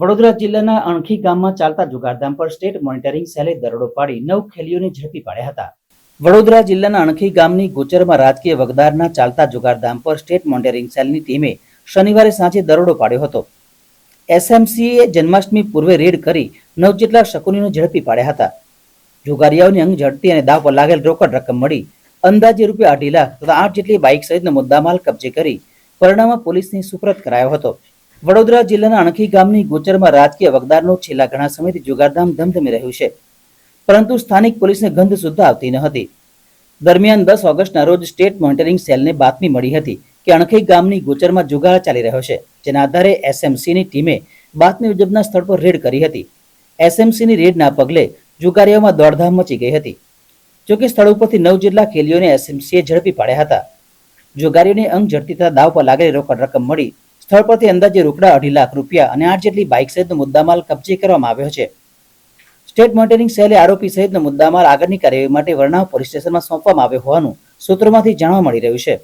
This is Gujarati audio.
વડોદરા જિલ્લાના અણખી ગામમાં ચાલતા જુગારધામ પર સ્ટેટ મોનિટરિંગ સેલે દરોડો પાડી નવ ખેલીઓને ઝડપી પાડ્યા હતા. વડોદરા જિલ્લાના અણખી ગામની ગોચરમાં રાજકીય વગદારના ચાલતા જુગારધામ પર સ્ટેટ મોનિટરિંગ સેલની ટીમે શનિવારે સાંજે દરોડો પાડ્યો હતો. એસએમસીએ જન્માષ્ટમી પૂર્વે રેડ કરી નવ જેટલા શકુનીને ઝડપી પાડ્યા હતા. જુગારીયાઓની અંગ ઝડપી અને દાવ પર લાગેલ રોકડ રકમ મળી અંદાજે રૂપિયા અઢી લાખ તથા આઠ જેટલી બાઇક સહિતનો મુદ્દામાલ કબજે કરી પરિણામમાં પોલીસની સુપ્રત કરાયો હતો. વડોદરા જિલ્લાના અણખી ગામની ગોચરમાં રાજકીય વગદારનું છેલ્લા ઘણા સમયથી જુગારધામ ધમધમી રહ્યું છે. પરંતુ સ્થાનિક પોલીસને ગંધ સુદ્ધા આવતી ન હતી. દરમિયાન દસ ઓગસ્ટના રોજ સ્ટેટ મોનિટરિંગ સેલને બાતમી મળી હતી કે અણખી ગામની ગોચરમાં જુગાર ચાલી રહ્યો છે, જેના આધારે એસએમસીની ટીમે બાતમી મુજબના સ્થળ પર રેડ કરી હતી. એસએમસીની રેડના પગલે જુગારીઓમાં દોડધામ મચી ગઈ હતી. જોકે સ્થળ ઉપરથી નવ જેટલા ખેલીઓને એસએમસીએ ઝડપી પાડ્યા હતા. જુગારીઓને અંગ ઝડપી થતા દાવ પર લાગેલી રોકડ રકમ મળી સ્થળ પરથી અંદાજે રોકડા અઢી લાખ રૂપિયા અને આઠ જેટલી બાઇક સહિતનો મુદ્દામાલ કબજે કરવામાં આવ્યો છે. સ્ટેટ મોનિટરિંગ સેલે આરોપી સહિતનો મુદ્દામાલ આગળની કાર્યવાહી માટે વરણાવ પોલીસ સ્ટેશનમાં સોંપવામાં આવ્યો હોવાનું સૂત્રોમાંથી જાણવા મળી રહ્યું છે.